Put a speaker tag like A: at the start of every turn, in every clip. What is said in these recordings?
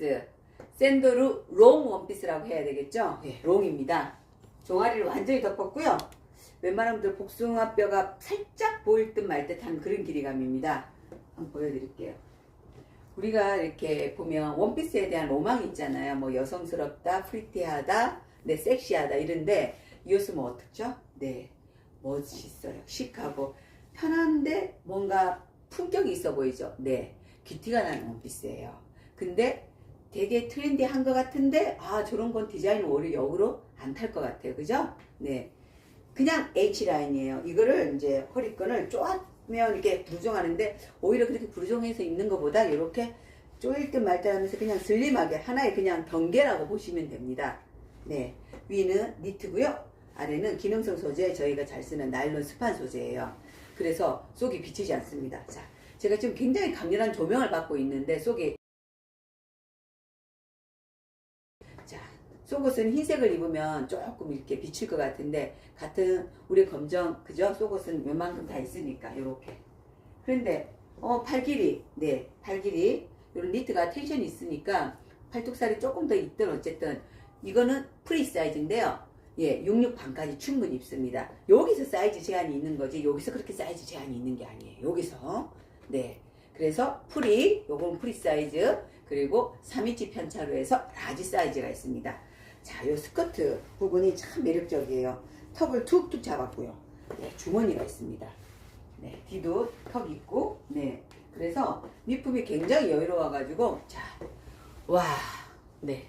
A: 원피스. 샌더루 롱 원피스라고 해야 되겠죠? 예, 롱입니다. 종아리를 완전히 덮었고요. 웬만하면 들 복숭아뼈가 살짝 보일 듯 말 듯한 그런 길이감입니다. 한번 보여드릴게요. 우리가 이렇게 보면 원피스에 대한 로망이 있잖아요. 뭐 여성스럽다, 프리티하다, 네, 섹시하다 이런데 이 옷은 뭐 어떻죠? 네, 멋있어요. 시크하고 편한데 뭔가 품격이 있어 보이죠? 네, 귀티가 나는 원피스예요. 근데 되게 트렌디한 것 같은데 아 저런 건 디자인 오히려 역으로 안 탈 것 같아요. 그죠? 네, 그냥 H라인이에요. 이거를 이제 허리끈을 쪼았면 이렇게 부르종하는데 오히려 그렇게 부르종해서 입는 것보다 이렇게 쪼일 듯 말듯 하면서 그냥 슬림하게 하나의 그냥 경계라고 보시면 됩니다. 네. 위는 니트고요. 아래는 기능성 소재 저희가 잘 쓰는 나일론 스판 소재예요. 그래서 속이 비치지 않습니다. 자, 제가 지금 굉장히 강렬한 조명을 받고 있는데 속이 속옷은 흰색을 입으면 조금 이렇게 비칠 것 같은데 같은 우리 검정 그죠? 속옷은 웬만큼 다 있으니까 이렇게. 그런데 어, 팔 길이 네, 팔 길이 이런 니트가 텐션이 있으니까 팔뚝살이 조금 더 있든 어쨌든 이거는 프리 사이즈인데요. 예, 66 반까지 충분히 입습니다. 여기서 사이즈 제한이 있는 거지 여기서 그렇게 사이즈 제한이 있는 게 아니에요. 여기서 네. 그래서 프리, 요건 프리 사이즈 그리고 3인치 편차로 해서 라지 사이즈가 있습니다. 자, 요 스커트 부분이 참 매력적이에요. 턱을 툭툭 잡았고요. 네, 주머니가 있습니다. 네, 뒤도 턱 있고, 네. 그래서 밑품이 굉장히 여유로워가지고, 자, 와, 네.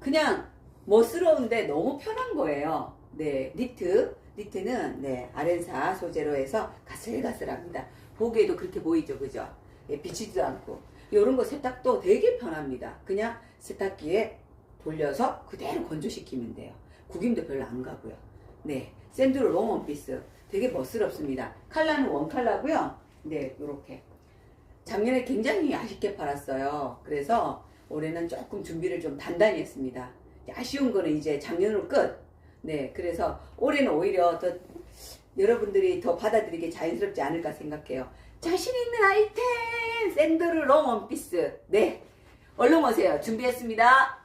A: 그냥 멋스러운데 너무 편한 거예요. 네, 니트. 니트는, 네, 아렌사 소재로 해서 가슬가슬합니다. 보기에도 그렇게 보이죠, 그죠? 예, 비치지도 않고. 요런 거 세탁도 되게 편합니다. 그냥 세탁기에 돌려서 그대로 건조시키면 돼요. 구김도 별로 안 가고요. 네, 샌드로 롱 원피스 되게 멋스럽습니다. 컬러는 원 컬러고요. 네, 요렇게. 작년에 굉장히 아쉽게 팔았어요. 그래서 올해는 조금 준비를 좀 단단히 했습니다. 아쉬운 거는 이제 작년으로 끝. 네, 그래서 올해는 오히려 더 여러분들이 더 받아들이기 자연스럽지 않을까 생각해요. 자신 있는 아이템 샌드로 롱 원피스. 네, 얼른 오세요. 준비했습니다.